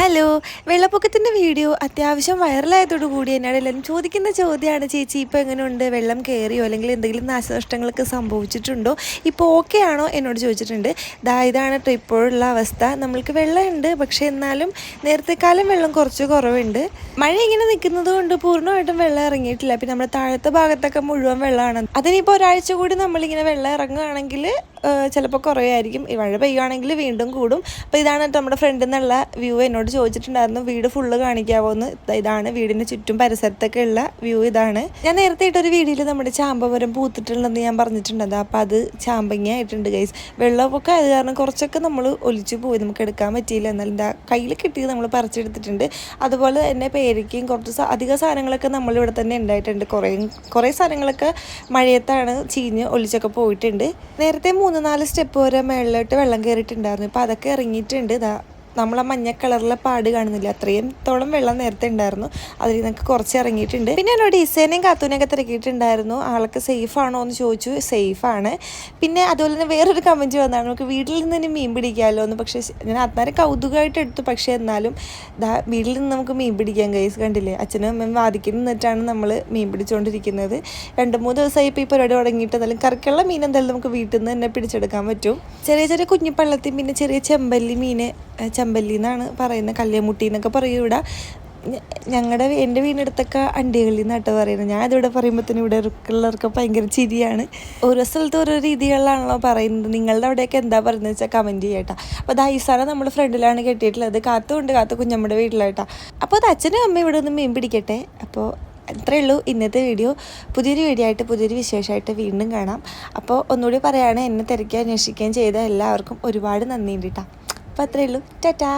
Hello വെള്ളപ്പൊക്കത്തിന്റെ video അത്യാവശ്യം വൈറലായതോടുകൂടി എന്നോട് എല്ലാവരും ചോദിക്കുന്ന ചോദ്യമാണ് ചേച്ചി ഇപ്പോൾ എങ്ങനെയുണ്ട്? വെള്ളം കയറിയോ അല്ലെങ്കിൽ എന്തെങ്കിലും നാശനഷ്ടങ്ങളൊക്കെ സംഭവിച്ചിട്ടുണ്ടോ? ഇപ്പോൾ ഓക്കെ ആണോ? എന്നോട് ചോദിച്ചിട്ടുണ്ട്. ദാ ഇതാണ് ഇപ്പോഴുള്ള അവസ്ഥ. നമ്മൾക്ക് വെള്ളമുണ്ട് പക്ഷേ എന്നാലും നേരത്തെക്കാലം വെള്ളം കുറച്ച് കുറവുണ്ട്. മഴ ഇങ്ങനെ നിൽക്കുന്നത് കൊണ്ട് പൂർണമായിട്ടും വെള്ളം ഇറങ്ങിയിട്ടില്ല. പിന്നെ നമ്മുടെ താഴത്തെ ഭാഗത്തൊക്കെ മുഴുവൻ വെള്ളമാണ്. അതിനിപ്പോൾ ഒരാഴ്ച കൂടി നമ്മളിങ്ങനെ വെള്ളം ഇറങ്ങുകയാണെങ്കിൽ ചിലപ്പോൾ കുറയായിരിക്കും. മഴ പെയ്യുകയാണെങ്കിൽ വീണ്ടും കൂടും. അപ്പോൾ ഇതാണ് കേട്ടോ നമ്മുടെ ഫ്രണ്ടിൽ നിന്നുള്ള വ്യൂ എന്നോട് ചോദിച്ചിട്ടുണ്ടായിരുന്നു വീട് ഫുള്ള് കാണിക്കാവോ എന്ന് ഇതാണ് വീടിന് ചുറ്റും പരിസരത്തൊക്കെ ഉള്ള വ്യൂ ഇതാണ്. ഞാൻ നേരത്തെ ഇട്ടൊരു വീഡിയോയിൽ നമ്മുടെ ചാമ്പപുരം പൂത്തിട്ടുണ്ടെന്ന് ഞാൻ പറഞ്ഞിട്ടുണ്ടത് അപ്പോൾ അത് ചാമ്പങ്ങ ആയിട്ടുണ്ട് ഗൈസ് വെള്ളമൊക്കെ അത് കാരണം കുറച്ചൊക്കെ നമ്മൾ ഒലിച്ചു പോയി. നമുക്ക് എടുക്കാൻ പറ്റിയില്ല. എന്നാലും എന്താ കയ്യിൽ കിട്ടിയത് നമ്മൾ പറിച്ചെടുത്തിട്ടുണ്ട്. അതുപോലെ തന്നെ പേരയ്ക്കും കുറച്ച് അധിക സാധനങ്ങളൊക്കെ നമ്മളിവിടെ തന്നെ ഉണ്ടായിട്ടുണ്ട്. കുറേ കുറേ സാധനങ്ങളൊക്കെ മഴയത്താണ് ചീഞ്ഞ് ഒലിച്ചൊക്കെ പോയിട്ടുണ്ട്. നേരത്തെ മൂന്ന് നാല് സ്റ്റെപ്പ് വരെ മേളിലോട്ട് വെള്ളം കയറിയിട്ടുണ്ടായിരുന്നു ഇപ്പോൾ അതൊക്കെ ഇറങ്ങിയിട്ടുണ്ട്. ഇതാ നമ്മളെ മഞ്ഞ കളറിലെ പാട് കാണുന്നില്ല. അത്രയും തോളം വെള്ളം നേരത്തെ ഉണ്ടായിരുന്നു. അതിൽ നിന്നൊക്കെ കുറച്ച് ഇറങ്ങിയിട്ടുണ്ട്. പിന്നെ എന്നോട് ഡിസൈനും കാത്തൂനെയൊക്കെ തിരക്കിയിട്ടുണ്ടായിരുന്നു. ആൾക്ക് സേഫ് ആണോ എന്ന് ചോദിച്ചു. സേഫ് ആണ്. പിന്നെ അതുപോലെ തന്നെ വേറൊരു കമന്റ് വന്നാണ് നമുക്ക് വീട്ടിൽ നിന്ന് തന്നെ മീൻ പിടിക്കാമല്ലോ എന്ന്. പക്ഷേ ഞാൻ അന്നേരം കൗതുകമായിട്ട് എടുത്തു. പക്ഷേ എന്നാലും വീട്ടിൽ നിന്ന് നമുക്ക് മീൻ പിടിക്കാൻ കൈസ് കണ്ടില്ലേ? അച്ഛനും അമ്മയും വാദിക്കും. നിന്നിട്ടാണ് നമ്മൾ മീൻ പിടിച്ചുകൊണ്ടിരിക്കുന്നത് രണ്ട് മൂന്ന് ദിവസമായി ഇപ്പോൾ ഈ പരിപാടി തുടങ്ങിയിട്ട്. എന്നാലും കറിക്കുള്ള മീൻ എന്തായാലും നമുക്ക് വീട്ടിൽ നിന്ന് തന്നെ പിടിച്ചെടുക്കാൻ പറ്റും. ചെറിയ ചെറിയ കുഞ്ഞിപ്പള്ളത്തിൽ പിന്നെ ചെറിയ ചെമ്പല്ലി മീൻ ചെമ്പല്ലി എന്നാണ് പറയുന്നത്. കല്യാമുട്ടി എന്നൊക്കെ പറയും ഇവിടെ. ഞങ്ങളുടെ എന്റെ വീടിനടുത്തൊക്കെ അണ്ടികളിൽ നിന്നാട്ടോ പറയുന്നത്. ഞാൻ അതിവിടെ പറയുമ്പോഴത്തേനും ഇവിടെ ഉള്ളവർക്ക് ഭയങ്കര ചിരിയാണ്. ഓരോ സ്ഥലത്ത് ഓരോ രീതികളിലാണല്ലോ പറയുന്നത്. നിങ്ങളുടെ അവിടെയൊക്കെ എന്താ പറയുന്നത് വെച്ചാൽ കമന്റ് ചെയ്യട്ടാ അപ്പോൾ അത് ഐസാന നമ്മൾ ഫ്രണ്ടിലാണ് കെട്ടിയിട്ടുള്ളത്. കാത്തുകൊണ്ട് കാത്തു കുഞ്ഞമ്മയുടെ വീട്ടിലായിട്ടാ അപ്പോൾ അത് അച്ഛനും അമ്മയും ഇവിടെ ഒന്ന് മീൻ പിടിക്കട്ടെ. അപ്പോൾ അത്രയേ ഉള്ളൂ ഇന്നത്തെ വീഡിയോ. പുതിയൊരു വീഡിയോ ആയിട്ട് പുതിയൊരു വിശേഷമായിട്ട് വീണ്ടും കാണാം. അപ്പോൾ ഒന്നുകൂടി പറയുകയാണ് എന്നെ തിരക്കി അന്വേഷിക്കുകയും ചെയ്ത എല്ലാവർക്കും ഒരുപാട് നന്ദിയുണ്ട് കേട്ടോ. അപ്പോൾ ഉള്ളൂ ടാറ്റാ.